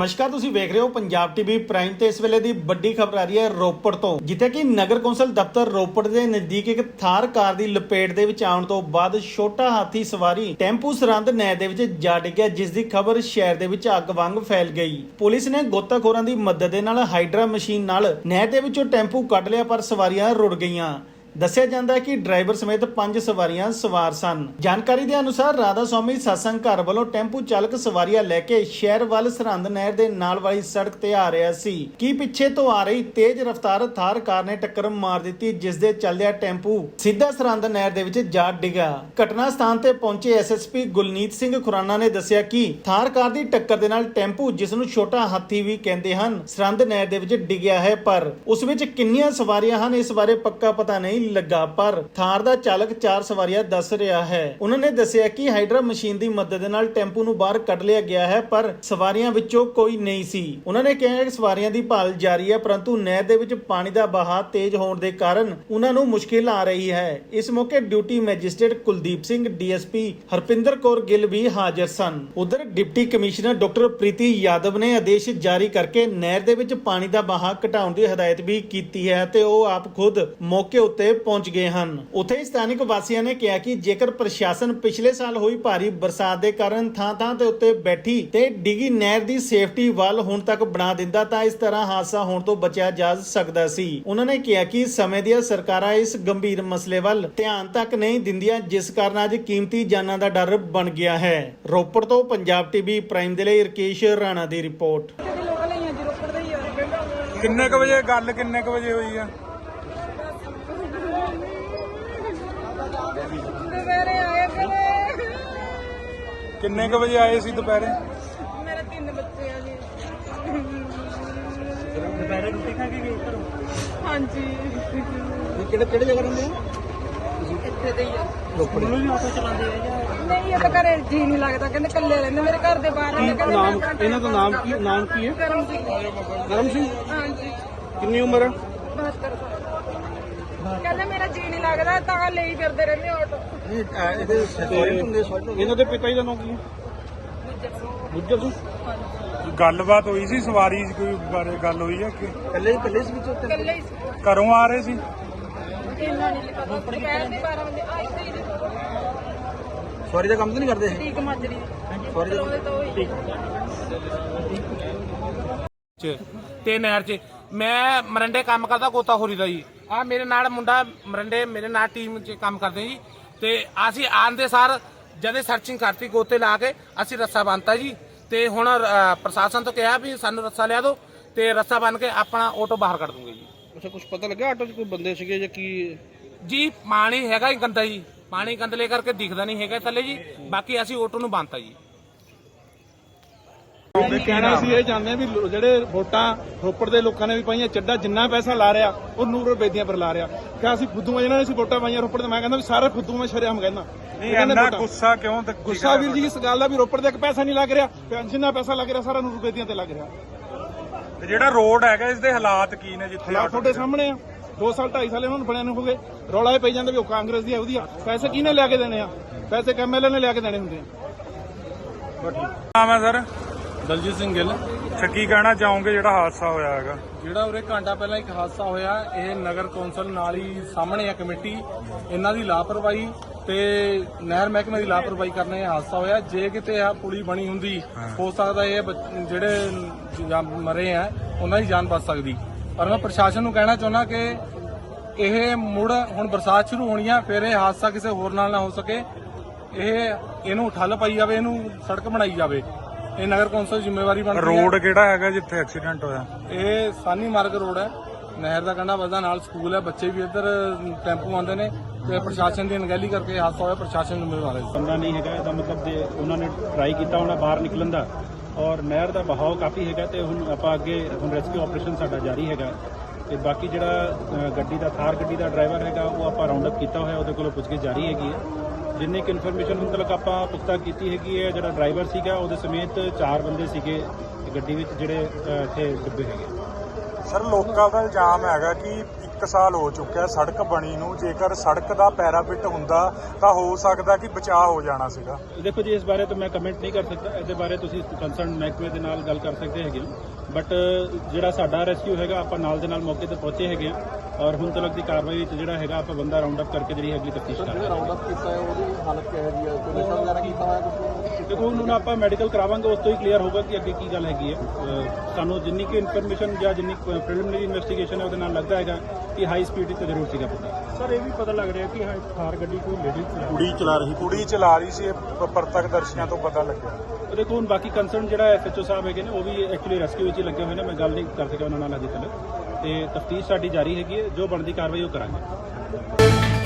ਨਮਸਕਾਰ, ਤੁਸੀਂ ਵੇਖ ਰਹੇ ਹੋ ਪੰਜਾਬ ਟੀਵੀ ਪ੍ਰਾਈਮ ਤੇ ਇਸ ਵੇਲੇ ਦੀ ਵੱਡੀ ਖਬਰ ਆ ਰਹੀ ਹੈ ਰੋਪੜ ਤੋਂ, ਜਿੱਥੇ ਕਿ ਨਗਰ ਕੌਂਸਲ ਦਫ਼ਤਰ ਰੋਪੜ ਦੇ ਨਜ਼ਦੀਕ ਇੱਕ ਥਾਰ ਕਾਰ ਦੀ ਲਪੇਟ ਦੇ ਵਿੱਚ ਆਉਣ ਤੋਂ ਬਾਅਦ ਛੋਟਾ ਹਾਥੀ ਸਵਾਰੀ ਟੈਂਪੂ ਸਰੰਦ ਨਹਿਰ ਦੇ ਵਿੱਚ ਜਾ ਡਿੱਗਿਆ, ਜਿਸ ਦੀ ਖਬਰ ਸ਼ਹਿਰ ਦੇ ਵਿੱਚ ਅੱਗ ਵਾਂਗ ਫੈਲ ਗਈ। ਪੁਲਿਸ ਨੇ ਗੋਤਾਖੋਰਾਂ ਦੀ ਮਦਦ ਦੇ ਨਾਲ ਹਾਈਡਰਾ ਮਸ਼ੀਨ ਨਾਲ ਨਹਿਰ ਦੇ ਵਿੱਚੋਂ ਟੈਂਪੂ ਕੱਢ ਲਿਆ, ਪਰ ਸਵਾਰੀਆਂ ਰੁੜ ਗਈਆਂ। ਦੱਸਿਆ ਜਾਂਦਾ ਹੈ ਕਿ ਡਰਾਈਵਰ ਸਮੇਤ ਪੰਜ ਸਵਾਰੀਆਂ ਸਵਾਰ ਸਨ। ਜਾਣਕਾਰੀ ਦੇ ਅਨੁਸਾਰ ਰਾਧਾ ਸਵਾਮੀ satsang ਘਰ ਵੱਲੋਂ ਟੈਂਪੂ ਚਾਲਕ ਸਵਾਰੀਆਂ ਲੈ ਕੇ ਸ਼ਹਿਰ ਵੱਲ ਸਰਹੰਦ ਨਹਿਰ ਦੇ ਨਾਲ ਵਾਲੀ ਸੜਕ ਤੇ ਆ ਰਿਹਾ ਸੀ। ਕਿ ਪਿੱਛੇ ਤੋਂ ਆ ਰਹੀ ਤੇਜ਼ ਰਫ਼ਤਾਰ ਥਾਰ ਕਾਰ ਨੇ ਟੱਕਰ ਮਾਰ ਦਿੱਤੀ, ਜਿਸ ਦੇ ਚੱਲਦਿਆਂ ਟੈਂਪੂ ਸਿੱਧਾ ਸਰਹੰਦ ਨਹਿਰ ਦੇ ਵਿੱਚ ਜਾ ਡਿੱਗਾ। ਘਟਨਾ ਸਥਾਨ ਤੇ ਪਹੁੰਚੇ ਐਸਐਸਪੀ ਗੁਲਨੀਤ ਸਿੰਘ ਖੁਰਾਨਾ ਨੇ ਦੱਸਿਆ ਕਿ ਥਾਰ ਕਾਰ ਦੀ ਟੱਕਰ ਦੇ ਨਾਲ ਟੈਂਪੂ, ਜਿਸ ਨੂੰ ਛੋਟਾ ਹਾਥੀ ਵੀ ਕਹਿੰਦੇ ਹਨ, ਸਰਹੰਦ ਨਹਿਰ ਦੇ ਵਿੱਚ ਡਿੱਗਿਆ ਹੈ, ਪਰ ਉਸ ਵਿੱਚ ਕਿੰਨੀਆਂ ਸਵਾਰੀਆਂ ਹਨ, ਇਸ ਬਾਰੇ ਪੱਕਾ ਪਤਾ ਨਹੀਂ। ਲੱਗਾ, ਪਰ ਥਾਰ ਦਾ ਚਾਲਕ ਚਾਰ ਸਵਾਰੀਆਂ ਦੱਸ ਰਿਹਾ ਹੈ। ਉਹਨਾਂ ਨੇ ਦੱਸਿਆ ਕਿ ਹਾਈਡਰਾ ਮਸ਼ੀਨ ਦੀ ਮਦਦ ਨਾਲ ਟੈਂਪੂ ਨੂੰ ਬਾਹਰ ਕੱਢ ਲਿਆ ਗਿਆ ਹੈ, ਪਰ ਸਵਾਰੀਆਂ ਵਿੱਚੋਂ ਕੋਈ ਨਹੀਂ ਸੀ। ਉਹਨਾਂ ਨੇ ਕਿਹਾ ਕਿ ਸਵਾਰੀਆਂ ਦੀ ਭਾਲ ਜਾਰੀ ਹੈ, ਪਰੰਤੂ ਨਹਿਰ ਦੇ ਵਿੱਚ ਪਾਣੀ ਦਾ ਵਹਾਅ ਤੇਜ਼ ਹੋਣ ਦੇ ਕਾਰਨ ਉਹਨਾਂ ਨੂੰ ਮੁਸ਼ਕਿਲ ਆ ਰਹੀ ਹੈ। ਇਸ ਮੌਕੇ duty magistrate Kuldeep Singh, DSP Harpinder Kaur Gill ਵੀ ਹਾਜ਼ਰ ਸਨ। ਉਧਰ deputy commissioner doctor Preeti Yadav ਨੇ ਆਦੇਸ਼ ਜਾਰੀ ਕਰਕੇ ਨਹਿਰ ਦੇ ਵਿੱਚ ਪਾਣੀ ਦਾ ਵਹਾਅ ਘਟਾਉਣ ਦੀ ਹਦਾਇਤ ਵੀ ਕੀਤੀ ਹੈ ਤੇ ਉਹ ਆਪ ਖੁਦ ਮੌਕੇ ਉੱਤੇ ਪਹੁੰਚ ਗਏ ਹਨ। ਉੱਥੇ ਹੀ ਵਾਸੀਆਂ ਨੇ ਕਿਹਾ ਕਿ ਜੇਕਰ ਪ੍ਰਸ਼ਾਸਨ ਪਿਛਲੇ ਸਾਲ ਹੋਈ ਭਾਰੀ ਬਰਸਾਤ ਦੇ ਕਾਰਨ ਥਾਂ-ਥਾਂ ਤੇ ਉੱਤੇ ਬੈਠੀ ਤੇ ਡਿੱਗੀ ਨਹਿਰ ਦੀ ਸੇਫਟੀ ਵੱਲ ਹੁਣ ਤੱਕ ਬਣਾ ਦਿੰਦਾ ਤਾਂ ਇਸ ਤਰ੍ਹਾਂ ਹਾਦਸਾ ਹੋਣ ਤੋਂ ਬਚਿਆ ਜਾ ਸਕਦਾ ਸੀ। ਉਹਨਾਂ ਨੇ ਕਿਹਾ ਕਿ ਸਮੇਂ ਦੀਆਂ ਸਰਕਾਰਾਂ ਇਸ ਗੰਭੀਰ ਮਸਲੇ ਵੱਲ ਧਿਆਨ ਤੱਕ ਨਹੀਂ ਦਿੰਦੀਆਂ, ਜਿਸ ਕਾਰਨ ਅੱਜ ਕੀਮਤੀ ਜਾਨਾਂ ਦਾ ਡਰ ਬਣ ਗਿਆ ਹੈ। ਰੋਪੜ ਤੋਂ ਪੰਜਾਬ ਟੀਵੀ ਪ੍ਰਾਈਮ ਦੇ ਲਈ ਰਕੇਸ਼ ਰਾਣਾ ਦੀ ਰਿਪੋਰਟ। ਕਿੰਨੇ ਕ ਵਜੇ ਗੱਲ, ਕਿੰਨੇ ਕ ਵਜੇ ਹੋਈ ਆ ਦੁਪਹਿਰੇ ਆਏ ਕਰੇ ਕਿੰਨੇ ਕ ਵਜੇ ਆਏ ਸੀ ਦੁਪਹਿਰੇ? ਮੇਰੇ ਤਿੰਨ ਬੱਚੇ ਆ ਜੀ। ਦੁਪਹਿਰੇ ਰੋਟੀ ਖਾ ਕੇ ਗਏ ਘਰੋਂ? ਹਾਂਜੀ। ਕਿਹੜੇ ਕਿਹੜੇ ਜਗ੍ਹਾ ਰਹਿੰਦੇ ਆ ਇੱਥੇ ਦੇ ਹੀ ਆ। ਰੋਪੜ। ਨੂੰ ਵੀ ਆਟੋ ਚਲਾਉਂਦੇ ਆ ਜਾਂ ਨਹੀਂ ਇਹ ਤਾਂ ਘਰੇ ਜੀ ਨਹੀਂ ਲੱਗਦਾ ਕਹਿੰਦੇ ਇਕੱਲੇ ਰਹਿੰਦੇ ਮੇਰੇ ਘਰ ਦੇ ਬਾਹਰ ਰਹਿੰਦੇ ਕਹਿੰਦੇ ਨਾਮ ਇਹਨਾਂ ਦਾ ਨਾਮ ਕੀ ਨਾਮ ਕੀ ਹੈ? ਕਰਮ ਸਿੰਘ ਕਰਮ ਸਿੰਘ ਹਾਂਜੀ। ਕਿੰਨੀ ਉਮਰ ਹੈ 72 ਸਾਲ। ਕਹਿੰਦੇ ਮੇਰਾ ਜੀ ਨਹੀਂ ਲੱਗਦਾ ਤਾਂ ਲਈ ਫਿਰਦੇ ਰਹਿੰਦੇ ਆਟੋ ਇਹਦੇ ਇਹਨਾਂ ਦੇ ਪਿਤਾ ਜੀ ਦਾ ਨਾਮ ਕੀ ਹੈ? ਗੁੱਜਰ ਸਿੰਘ। ਗੱਲਬਾਤ ਹੋਈ ਸੀ ਸਵਾਰੀ ਦੀ ਕੋਈ ਬਾਰੇ ਗੱਲ ਹੋਈ ਆ ਕਿ? ਕੱਲੇ ਕੱਲੇ ਸੀ ਵਿੱਚ ਇਕੱਲੇ ਹੀ ਸੀ। ਘਰੋਂ ਆ ਰਹੇ ਸੀ? ਇੰਨਾ ਨਹੀਂ ਪਤਾ ਦੁਪਹਿਰ ਦੇ 12 ਵਜੇ ਆਈ ਸੀ ਜੀ ਸਵਾਰੀ ਦਾ ਕੰਮ ਤਾਂ ਨਹੀਂ ਕਰਦੇ? ਠੀਕ ਮਾਜਰੀ। ਸਵਾਰੀ ਉਹਦੇ ਤੋਂ ਹੋਈ ਚ ਤੇ ਨਹਿਰ 'ਚ ਮੈਂ ਮਰੰਡੇ ਕੰਮ ਕਰਦਾ ਗੋਤਾਖੋਰੀ ਦਾ ਜੀ। ਆ ਮੇਰੇ ਨਾਲ ਮੁੰਡਾ ਮਰੰਡੇ ਮੇਰੇ ਨਾਲ ਟੀਮ 'ਚ ਕੰਮ ਕਰਦੇ ਜੀ। ਤੇ ਅਸੀਂ ਆਉਣ ਦੇ ਸਾਰ ਜਦੇ ਸਰਚਿੰਗ ਕਰਤੀ ਗੋਤੇ ਲਾ ਕੇ ਅਸੀਂ ਰੱਸਾ ਬੰਨਤਾ ਜੀ। ਤੇ ਹੁਣ ਪ੍ਰਸ਼ਾਸਨ ਤੋਂ ਕਿਹਾ ਵੀ ਸਾਨੂੰ ਰੱਸਾ ਲਿਆ ਦਿਓ ਤੇ ਰੱਸਾ ਬੰਨ ਕੇ ਆਪਣਾ ਆਟੋ ਬਾਹਰ ਕੱਢ ਦੂੰਗੇ ਜੀ। ਅੱਛਾ ਕੁਝ ਪਤਾ ਲੱਗਾ ਆਟੋ 'ਚ ਕੋਈ ਬੰਦੇ ਸੀਗੇ ਜਾਂ ਕੀ? ਜੀ ਪਾਣੀ ਹੈਗਾ ਹੀ ਗੰਦਾ ਜੀ। ਪਾਣੀ ਗੰਦਲੇ ਕਰਕੇ ਦਿਖਦਾ ਨਹੀਂ ਹੈਗਾ ਥੱਲੇ ਜੀ। ਬਾਕੀ ਅਸੀਂ ਆਟੋ ਨੂੰ ਬੰਨਤਾ ਜੀ। ਮੈਂ ਕਹਿਣਾ ਸੀ ਇਹ ਆ ਵੀ ਲੋ- ਜਿਹੜੇ ਵੋਟਾਂ ਰੋਪੜ ਦੇ ਲੋਕਾਂ ਨੇ ਵੀ ਪਾਈਆਂ ਚੱਡਾ ਜਿੰਨਾ ਪੈਸਾ ਲਾ ਰਿਹਾ ਉਹ ਨੂਰ ਬੇਦੀਆਂ ਪਰ ਲਾ ਰਿਹਾ। ਕਿ ਅਸੀਂ ਫੁੱਦੂਆਂ ਜਿਹਨਾਂ ਨੇ ਅਸੀਂ ਵੋਟਾਂ ਪਾਈਆਂ ਰੋਪੜ ਦੇ ਮੈਂ ਕਹਿੰਦਾ ਵੀ ਸਾਰੇ ਫੁੱਦੂ ਮੈਂ ਸ਼ਰਿਆਮ ਕਹਿੰਦਾ ਨਹੀਂ ਇੰਨਾ ਗੁੱਸਾ ਕਿਉਂ ਤੇ ਗੁੱਸਾ ਵੀਰ ਜੀ ਇਸ ਗੱਲ ਦਾ ਵੀ ਰੋਪੜ ਦੇ ਇੱਕ ਪੈਸਾ ਨਹੀਂ ਲੱਗ ਰਿਹਾ ਤੇ ਜਿੰਨਾ ਪੈਸਾ ਲੱਗ ਰਿਹਾ ਸਾਰਾ ਨੂਰ ਬੇਦੀਆਂ ਤੇ ਲੱਗ ਰਿਹਾ। ਤੇ ਜਿਹੜਾ ਰੋਡ ਹੈਗਾ ਇਸ ਦੇ ਹਾਲਾਤ ਕੀ ਨੇ ਜਿੱਥੇ ਹਾਲਾਤ ਤੁਹਾਡੇ ਸਾਹਮਣੇ ਆ। 2 ਸਾਲ 2.5 ਸਾਲ ਇਹਨਾਂ ਨੂੰ ਬਣਿਆ ਨੂੰ ਹੋ ਗਏ। ਰੌਲਾ ਪਈ ਜਾਂਦਾ ਵੀ ਉਹ ਕਾਂਗਰਸ ਦੀ ਹੈ ਉਹਦੀ ਆ। ਪੈਸੇ ਕਿਹਨੇ ਲਿਆ ਕੇ ਦੇਣੇ ਆ? ਪੈਸੇ ਐਮਐਲਏ ਨੇ ਲਿਆ ਕੇ ਦੇਣੇ ਹੁੰਦੇ ਆ। ਨਾਮ ਹੈ ਸਰ? ਦਲਜੀਤ ਸਿੰਘ ਗਿੱਲ। ਅੱਛਾ ਕੀ ਕਹਿਣਾ ਚਾਹੋਗੇ ਜਿਹੜਾ ਹਾਦਸਾ ਹੋਇਆ ਹੈਗਾ? ਜਿਹੜਾ ਉਰੇ ਘੰਟਾ ਪਹਿਲਾਂ ਇੱਕ ਹਾਦਸਾ ਹੋਇਆ ਇਹ ਨਗਰ ਕੌਂਸਲ ਨਾਲ ਹੀ ਸਾਹਮਣੇ ਆ ਕਮੇਟੀ। ਇਹਨਾਂ ਦੀ ਲਾਪਰਵਾਹੀ ਤੇ ਨਹਿਰ ਮਹਿਕਮੇ ਦੀ ਲਾਪਰਵਾਹੀ ਕਰਨ ਇਹ ਹਾਦਸਾ ਹੋਇਆ। ਜੇ ਕਿਤੇ ਆ ਪੁਲੀ ਬਣੀ ਹੁੰਦੀ ਹੋ। ਸਕਦਾ ਇਹ ਜਿਹੜੇ ਮਰੇ ਆ ਉਹਨਾਂ ਦੀ ਜਾਨ ਬਚ ਸਕਦੀ। ਪਰ ਮੈਂ ਪ੍ਰਸ਼ਾਸਨ ਨੂੰ ਕਹਿਣਾ ਚਾਹੁੰਦਾ ਕਿ ਇਹ ਮੁੜ ਹੁਣ ਬਰਸਾਤ ਸ਼ੁਰੂ ਹੋਣੀ ਆ ਫਿਰ ਇਹ ਹਾਦਸਾ ਕਿਸੇ ਹੋਰ ਨਾਲ ਨਾ ਹੋ ਸਕੇ। ਇਹ ਇਹਨੂੰ ਠੱਲ ਪਾਈ ਜਾਵੇ ਇਹਨੂੰ ਸੜਕ ਬਣਾਈ ਜਾਵੇ। ਇਹ ਨਗਰ ਕੌਂਸਲ ਜ਼ਿੰਮੇਵਾਰੀ ਬਣਦੀ ਹੈ। ਰੋਡ ਕਿਹੜਾ ਹੈਗਾ ਜਿੱਥੇ ਐਕਸੀਡੈਂਟ ਹੋਇਆ? ਇਹ ਸਾਨੀ ਮਾਰਗ ਰੋਡ ਹੈ। ਨਹਿਰ ਦਾ ਕੰਢਾ ਵੱਜਦਾ ਨਾਲ ਸਕੂਲ ਹੈ। ਬੱਚੇ ਵੀ ਇੱਧਰ ਟੈਂਪੂ ਆਉਂਦੇ ਨੇ ਤੇ ਪ੍ਰਸ਼ਾਸਨ ਦੀ ਅਣਗਹਿਲੀ ਕਰਕੇ ਹਾਦਸਾ ਹੋਇਆ। ਪ੍ਰਸ਼ਾਸਨ ਜ਼ਿੰਮੇਵਾਰ ਹੈ ਬੰਦਾ ਨਹੀਂ ਹੈਗਾ ਇਹਦਾ ਮਤਲਬ ਦੇ ਉਹਨਾਂ ਨੇ ਟਰਾਈ ਕੀਤਾ ਹੋਣਾ ਬਾਹਰ ਨਿਕਲਣ ਦਾ। ਔਰ ਨਹਿਰ ਦਾ ਬਹਾਓ ਕਾਫੀ ਹੈਗਾ ਤੇ ਹੁਣ ਆਪਾਂ ਅੱਗੇ ਹੁਣ ਰੈਸਕਿਊ ਆਪਰੇਸ਼ਨ ਸਾਡਾ ਜਾਰੀ ਹੈਗਾ। ਤੇ ਬਾਕੀ ਜਿਹੜਾ ਗੱਡੀ ਦਾ ਥਾਰ ਗੱਡੀ ਦਾ ਡਰਾਈਵਰ ਹੈਗਾ ਉਹ ਆਪਾਂ ਰਾਉਂਡ ਅਪ ਕੀਤਾ ਹੋਇਆ ਉਹਦੇ ਕੋਲੋਂ ਪੁੱਛਗਿੱਛ ਜਾਰੀ ਹੈਗੀ ਹੈ। ਜਿੰਨੀ ਕਿ ਇਨਫੋਰਮੇਸ਼ਨ ਹੁਣ ਤੱਕ ਆਪਾਂ ਪੁਖਤਾ ਕੀਤੀ ਹੈਗੀ ਹੈ ਜਿਹੜਾ ਡਰਾਈਵਰ ਸੀਗਾ ਉਹਦੇ ਸਮੇਤ ਚਾਰ ਬੰਦੇ ਸੀਗੇ ਗੱਡੀ ਵਿੱਚ ਜਿਹੜੇ ਅ, ਇੱਥੇ ਡੁੱਬੇ ਹੈਗੇ। ਸਰ ਲੋਕਾਂ ਦਾ ਇਲਜ਼ਾਮ ਹੈਗਾ ਕਿ 1 ਸਾਲ ਹੋ ਚੁੱਕਿਆ ਸੜਕ ਬਣੀ ਨੂੰ। ਜੇਕਰ ਸੜਕ ਦਾ ਪੈਰਾਪਿਟ ਹੁੰਦਾ ਤਾਂ ਹੋ ਸਕਦਾ ਕਿ ਬਚਾਅ ਹੋ ਜਾਣਾ ਸੀਗਾ। ਦੇਖੋ ਜੀ ਇਸ ਬਾਰੇ ਤਾਂ ਮੈਂ ਕਮੈਂਟ ਨਹੀਂ ਕਰ ਸਕਦਾ। ਇਹਦੇ ਬਾਰੇ ਤੁਸੀਂ ਕੰਸਰਨ ਮਹਿਕਮੇ ਦੇ ਨਾਲ ਗੱਲ ਕਰ ਸਕਦੇ ਹੈਗੇ ਹੋ। ਬਟ ਜਿਹੜਾ ਸਾਡਾ ਰੈਸਕਿਊ ਹੈਗਾ ਆਪਾਂ ਨਾਲ ਦੇ ਨਾਲ ਮੌਕੇ ਤੇ ਪਹੁੰਚੇ ਹੈਗੇ ਆ। ਔਰ ਹੁਣ ਤੱਕ ਦੀ ਕਾਰਵਾਈ ਵਿੱਚ ਜਿਹੜਾ ਹੈਗਾ ਆਪਾਂ ਬੰਦਾ ਰਾਉਂਡ ਅਪ ਕਰਕੇ ਜਿਹੜੀ ਅਗਲੀ ਤਫਤੀਸ਼ ਕਰ ਰਹੇ ਹਾਂ। ਰਾਉਂਡ ਅਪ ਕੀਤਾ ਹੈ ਉਹਦੀ ਹਾਲਤ ਕਿਹੋ ਜਿਹੀ ਹੈ? ਕੋਈ ਨਸ਼ਾ ਵਗੈਰਾ ਕੀਤਾ ਹੋਇਆ ਕੁਝ ਦੇਖੋ ਹੁਣ ਹੁਣ ਆਪਾਂ ਮੈਡੀਕਲ ਕਰਾਵਾਂਗੇ ਉਸ ਤੋਂ ਹੀ ਕਲੀਅਰ ਹੋਊਗਾ ਕਿ ਅੱਗੇ ਕੀ ਗੱਲ ਹੈਗੀ ਹੈ। ਸਾਨੂੰ ਜਿੰਨੀ ਕਿ ਇਨਫੋਰਮੇਸ਼ਨ ਜਾਂ ਜਿੰਨੀ ਪ੍ਰੀਲਿਮਿਨਰੀ ਇਨਵੈਸਟੀਗੇਸ਼ਨ ਹੈ ਉਹਦੇ ਨਾਲ ਲੱਗਦਾ ਹੈਗਾ ਕਿ ਹਾਈ ਸਪੀਡ ਤੇ ਜ਼ਰੂਰ ਸੀਗਾ ਪਤਾ ਸਰ ਇਹ ਵੀ ਪਤਾ ਲੱਗ ਰਿਹਾ ਕਿ ਥਾਰ ਗੱਡੀ ਕੋਈ ਲੇਡੀ ਕੁੜੀ ਚਲਾ ਰਹੀ ਕੁੜੀ ਚਲਾ ਰਹੀ ਸੀ ਇਹ ਪ- ਪ੍ਰਤੱਖਦਰਸ਼ੀਆਂ ਤੋਂ ਪਤਾ ਲੱਗਿਆ। ਦੇਖੋ ਹੁਣ ਬਾਕੀ ਕੰਸਰਨ ਜਿਹੜਾ ਐਸਐਚਓ ਸਾਹਿਬ ਹੈਗੇ ਨੇ ਉਹ ਵੀ ਐਕਚੁਅਲੀ ਰੈਸਕਿਊ ਵਿੱਚ ਹੀ ਲੱਗੇ ਹੋਏ ਨੇ, ਮੈਂ ਗੱਲ ਨਹੀਂ ਕਰ ਸਕਿਆ ਉਹਨਾਂ ਨਾਲ ਅਜੇ ਤੱਕ। ਤੇ ਤਫਤੀਸ਼ ਸਾਡੀ ਜਾਰੀ ਹੈਗੀ ਹੈ, ਜੋ ਬਣਦੀ ਕਾਰਵਾਈ ਉਹ ਕਰਾਂਗੇ।